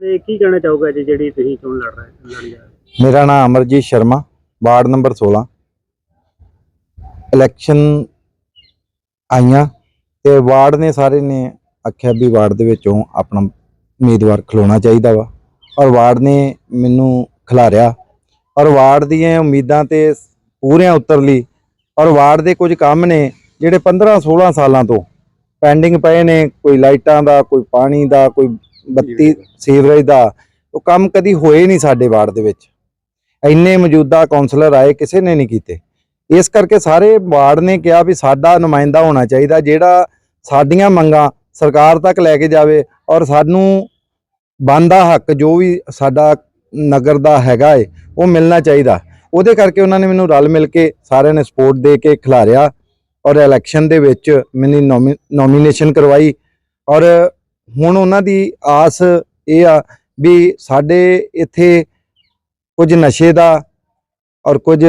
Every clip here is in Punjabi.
ਤੇ ਕੀ ਕਹਿਣਾ ਚਾਹੋਗੇ ਜੀ ਜਿਹੜੀ ਤੁਸੀਂ ਚੋਣ ਲੜ ਰਹੇ ਲੜ ਜਾ ਰਹੇ ਮੇਰਾ ਨਾਮ Amarjit Sharma, ward number 16 election ਆਈਆਂ ਤੇ ਵਾਰਡ ਨੇ ਸਾਰੇ ਨੇ ਆਖਿਆ ਵੀ ਵਾਰਡ ਦੇ ਵਿੱਚੋਂ ਆਪਣਾ ਉਮੀਦਵਾਰ ਖਲੋਣਾ ਚਾਹੀਦਾ ਵਾ। ਔਰ ਵਾਰਡ ਨੇ ਮੈਨੂੰ ਖਿਲਾਰਿਆ। ਔਰ ਵਾਰਡ ਦੀਆਂ ਉਮੀਦਾਂ ਤੇ ਪੂਰਿਆਂ ਉਤਰ ਲਈ। ਔਰ ਵਾਰਡ ਦੇ ਕੁਝ ਕੰਮ ਨੇ ਜਿਹੜੇ 15 16 ਸਾਲਾਂ ਤੋਂ ਪੈਂਡਿੰਗ ਪਏ ਨੇ। ਕੋਈ ਲਾਈਟਾਂ ਦਾ, ਕੋਈ ਪਾਣੀ ਦਾ, ਕੋਈ ਬੱਤੀ ਸੀਵਰੇਜ ਦਾ, ਉਹ ਕੰਮ ਕਦੀ ਹੋਏ ਨਹੀਂ ਸਾਡੇ ਵਾਰਡ ਦੇ ਵਿੱਚ। ਇੰਨੇ ਮੌਜੂਦਾ ਕਾਉਂਸਲਰ ਆਏ, ਕਿਸੇ ਨੇ ਨਹੀਂ ਕੀਤੇ। ਇਸ ਕਰਕੇ ਸਾਰੇ ਵਾਰਡ ਨੇ ਕਿਹਾ ਵੀ ਸਾਡਾ ਨੁਮਾਇੰਦਾ ਹੋਣਾ ਚਾਹੀਦਾ, ਜਿਹੜਾ ਸਾਡੀਆਂ ਮੰਗਾਂ ਸਰਕਾਰ ਤੱਕ ਲੈ ਕੇ ਜਾਵੇ ਔਰ ਸਾਨੂੰ ਬੰਦਾ ਹੱਕ, ਜੋ ਵੀ ਸਾਡਾ ਨਗਰ ਦਾ ਹੈਗਾ ਏ, ਉਹ ਮਿਲਣਾ ਚਾਹੀਦਾ। ਉਹਦੇ ਕਰਕੇ ਉਹਨਾਂ ਨੇ ਮੈਨੂੰ ਰਲ ਮਿਲ ਕੇ ਸਾਰਿਆਂ ਨੇ ਸਪੋਰਟ ਦੇ ਕੇ ਖਿਲਾਰਿਆ ਔਰ ਇਲੈਕਸ਼ਨ ਦੇ ਵਿੱਚ ਮੈਨੂੰ ਨੋਮੀਨੇਸ਼ਨ ਕਰਵਾਈ ਔਰ ਹੁਣ ਉਹਨਾਂ ਦੀ ਆਸ ਇਹ ਆ ਵੀ ਸਾਡੇ ਇੱਥੇ ਕੁਝ ਨਸ਼ੇ ਦਾ ਔਰ ਕੁਝ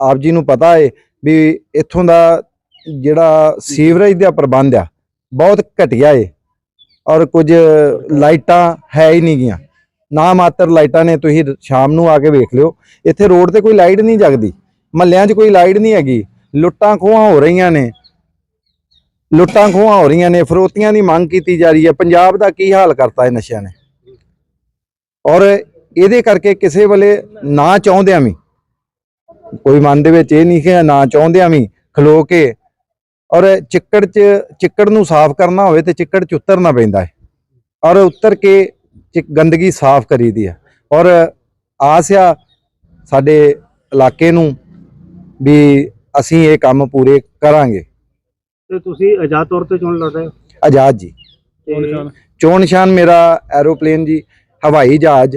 ਆਪ ਜੀ ਨੂੰ ਪਤਾ ਹੈ ਵੀ ਇੱਥੋਂ ਦਾ ਜਿਹੜਾ ਸੀਵਰੇਜ ਦਾ ਪ੍ਰਬੰਧ ਆ, ਬਹੁਤ ਘਟੀਆ ਏ ਔਰ ਕੁਝ ਲਾਈਟਾਂ ਹੈ ਹੀ ਨਹੀਂ ਗੀਆਂ। ਨਾ ਮਾਤਰ ਲਾਈਟਾਂ ਨੇ, ਤੁਸੀਂ ਸ਼ਾਮ ਨੂੰ ਆ ਕੇ ਵੇਖ ਲਿਓ, ਇੱਥੇ ਰੋਡ ਤੇ ਕੋਈ ਲਾਈਟ ਨਹੀਂ ਜਗਦੀ, ਮਹੱਲਿਆਂ 'ਚ ਕੋਈ ਲਾਈਟ ਨਹੀਂ ਹੈਗੀ, ਲੁੱਟਾਂ ਖੋਹਾਂ ਹੋ ਰਹੀਆਂ ਨੇ। ਲੁੱਟਾਂ ਖੋਹਾਂ ਹੋ ਰਹੀਆਂ ਨੇ, ਫਰੋਤੀਆਂ ਦੀ ਮੰਗ ਕੀਤੀ ਜਾ ਰਹੀ ਹੈ। ਪੰਜਾਬ ਦਾ ਕੀ ਹਾਲ ਕਰਤਾ ਹੈ ਨਸ਼ਿਆਂ ਨੇ? ਔਰ ਇਹਦੇ ਕਰਕੇ ਕਿਸੇ ਵੇਲੇ ਨਾ ਚਾਹੁੰਦਿਆਂ ਵੀ, ਕੋਈ ਮਨ ਦੇ ਵਿੱਚ ਇਹ ਨਹੀਂ ਕਿ ਨਾ ਚਾਹੁੰਦਿਆਂ ਵੀ ਖਲੋ ਕੇ ਔਰ ਚਿੱਕੜ 'ਚ, ਚਿੱਕੜ ਨੂੰ ਸਾਫ਼ ਕਰਨਾ ਹੋਵੇ ਤੇ ਚਿੱਕੜ 'ਚ ਉਤਰਨਾ ਪੈਂਦਾ ਹੈ। ਔਰ ਉਤਰ ਕੇ ਚਿ- ਗੰਦਗੀ ਸਾਫ਼ ਕਰੀਦੀ ਹੈ। ਔਰ ਆਸ ਆ ਸਾਡੇ ਇਲਾਕੇ ਨੂੰ ਵੀ ਅਸੀਂ ਇਹ ਕੰਮ ਪੂਰੇ ਕਰਾਂਗੇ। ਤੇ ਤੁਸੀਂ ਆਜ਼ਾਦ ਤੌਰ ਤੇ ਚੋਣ ਲੜ ਰਹੇ ਹੋ? ਆਜ਼ਾਦ ਜੀ। ਤੇ ਚੋਣ ਨਿਸ਼ਾਨ ਮੇਰਾ ਐਰੋਪਲੇਨ ਜੀ ਹਵਾਈ ਜਹਾਜ਼।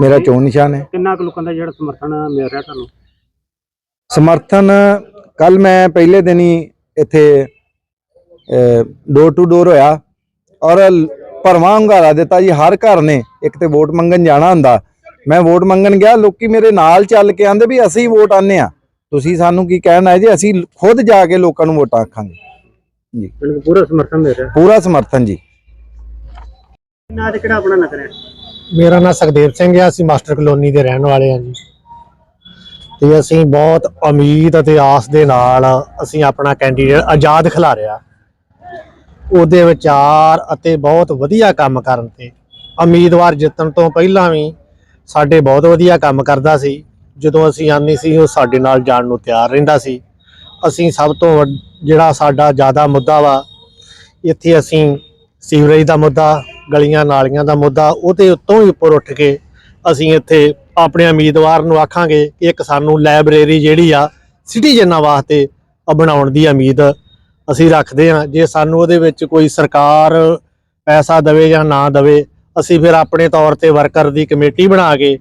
ਮੇਰਾ ਚੋਣ ਨਿਸ਼ਾਨ ਹੈ। ਕਿੰਨਾ ਕੁ ਲੋਕਾਂ ਦਾ ਜਿਹੜਾ ਸਮਰਥਨ ਮਿਲ ਰਿਹਾ ਤੁਹਾਨੂੰ? ਸਮਰਥਨ ਕੱਲ ਮੈਂ ਪਹਿਲੇ ਦਿਨ ਹੀ ਇੱਥੇ ਡੋਰ ਟੂ ਡੋਰ ਹੋਇਆ। ਔਰ ਲ- ਭਰਵਾਂ ਹੁੰਗਾਰਾ ਦਿੱਤਾ ਜੀ ਹਰ ਘਰ ਨੇ ਇੱਕ ਤੇ ਵੋਟ ਮੰਗਣ ਜਾਣਾ ਹੁੰਦਾ। ਮੈਂ ਵੋਟ ਮੰਗਣ ਗਿਆ ਲੋਕੀ ਮੇਰੇ ਨਾਲ ਚੱਲ ਕੇ ਆਂਦੇ ਵੀ ਅਸੀਂ ਵੋਟ ਆਨੇ ਆ ਤੁਸੀਂ ਸਾਨੂੰ ਕੀ ਕਹਿਣਾ ਹੈ ਜੀ? ਅਸੀਂ ਖੁਦ ਜਾ ਕੇ ਲੋਕਾਂ ਨੂੰ ਵੋਟਾਂ ਆਖਾਂਗੇ। ਜੀ। ਮੈਨੂੰ ਪੂਰਾ ਸਮਰਥਨ ਮਿਲ ਰਿਹਾ। ਪੂਰਾ ਸਮਰਥਨ ਜੀ। ਨਾ ਤੇ ਕਿਹੜਾ ਆਪਣਾ ਨਗਰ ਹੈ ਮੇਰਾ ਨਾਮ ਸੁਖਦੇਵ ਸਿੰਘ ਹੈ ਅਸੀਂ ਮਾਸਟਰ ਕਲੋਨੀ ਦੇ ਰਹਿਣ ਵਾਲੇ ਹਾਂ ਜੀ। ਤੇ ਅਸੀਂ ਬਹੁਤ ਉਮੀਦ ਅਤੇ ਆਸ ਦੇ ਨਾਲ ਅਸੀਂ ਆਪਣਾ ਕੈਂਡੀਡੇਟ ਆਜ਼ਾਦ ਖਿਲਾਰਿਆ ਉਹਦੇ ਵਿਚਾਰ ਅਤੇ ਬਹੁਤ ਵਧੀਆ ਕੰਮ ਕਰਨ ਤੇ ਉਮੀਦਵਾਰ ਜਿੱਤਣ ਤੋਂ ਪਹਿਲਾਂ ਵੀ ਸਾਡੇ ਬਹੁਤ ਵਧੀਆ ਕੰਮ ਕਰਦਾ ਸੀ। ਜਦੋਂ ਅਸੀਂ ਆਨੀ ਸੀ, ਉਹ ਸਾਡੇ ਨਾਲ ਜਾਣ ਨੂੰ ਤਿਆਰ ਰਹਿੰਦਾ ਸੀ। ਅਸੀਂ ਸਭ ਤੋਂ ਵੱਡ- ਜਿਹੜਾ ਸਾਡਾ ਜ਼ਿਆਦਾ ਮੁੱਦਾ ਵਾ, ਇੱਥੇ ਅਸੀਂ ਸੀਵਰੇਜ ਦਾ ਮੁੱਦਾ, ਗਲੀਆਂ ਨਾਲੀਆਂ ਦਾ ਮੁੱਦਾ, ਉਹਦੇ ਉੱਤੋਂ ਹੀ ਉੱਪਰ ਉੱਠ ਕੇ ਅਸੀਂ ਇੱਥੇ ਆਪਣੇ ਉਮੀਦਵਾਰ ਨੂੰ ਆਖਾਂਗੇ ਕਿ ਇੱਕ ਸਾਨੂੰ ਲਾਇਬ੍ਰੇਰੀ ਜਿਹੜੀ ਆ, ਸਿਟੀਜ਼ਨਾਂ ਵਾਸਤੇ ਬਣਾਉਣ ਦੀ ਉਮੀਦ ਅਸੀਂ ਰੱਖਦੇ ਹਾਂ। ਜੇ ਸਾਨੂੰ ਉਹਦੇ ਵਿੱਚ ਕੋਈ ਸਰਕਾਰ ਪੈਸਾ ਦੇਵੇ ਜਾਂ ਨਾ ਦੇਵੇ, ਅਸੀਂ ਫਿਰ ਆਪਣੇ ਤੌਰ ਤੇ ਵਰਕਰ ਦੀ ਕਮੇਟੀ ਬਣਾ ਕੇ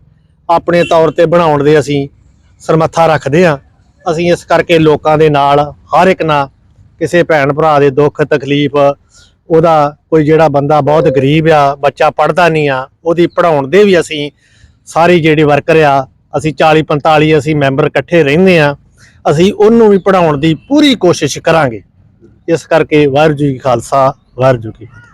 ਆਪਣੇ ਤੌਰ ਤੇ ਬਣਾਉਣ ਦੇ ਅਸੀਂ ਸਰਮੱਥਾ ਰੱਖਦੇ ਹਾਂ। ਅਸੀਂ ਇਸ ਕਰਕੇ ਲੋਕਾਂ ਦੇ ਨਾਲ ਹਰ ਇੱਕ ਨਾਲ ਕਿਸੇ ਭੈਣ ਭਰਾ ਦੇ ਦੁੱਖ, ਤਕਲੀਫ, ਉਹਦਾ ਕੋਈ ਜਿਹੜਾ ਬੰਦਾ ਬਹੁਤ ਗਰੀਬ ਆ, ਬੱਚਾ ਪੜਦਾ ਨਹੀਂ ਆ, ਉਹਦੀ ਪੜਾਉਣ ਦੇ ਵੀ ਅਸੀਂ ਸਾਰੀ ਜਿਹੜੀ ਵਰਕਰ ਆ, ਅਸੀਂ 40 45 ਅਸੀਂ ਮੈਂਬਰ ਇਕੱਠੇ ਰਹਿੰਦੇ ਆ ਅਸੀਂ ਉਹਨੂੰ ਵੀ ਪੜਾਉਣ ਦੀ ਪੂਰੀ ਕੋਸ਼ਿਸ਼ ਕਰਾਂਗੇ। ਇਸ ਕਰਕੇ ਵਾਹਿਗੁਰੂ ਜੀ ਕੀ ਖਾਲਸਾ, ਵਾਹਿਗੁਰੂ ਜੀ ਕੀ ਫਤਿਹ।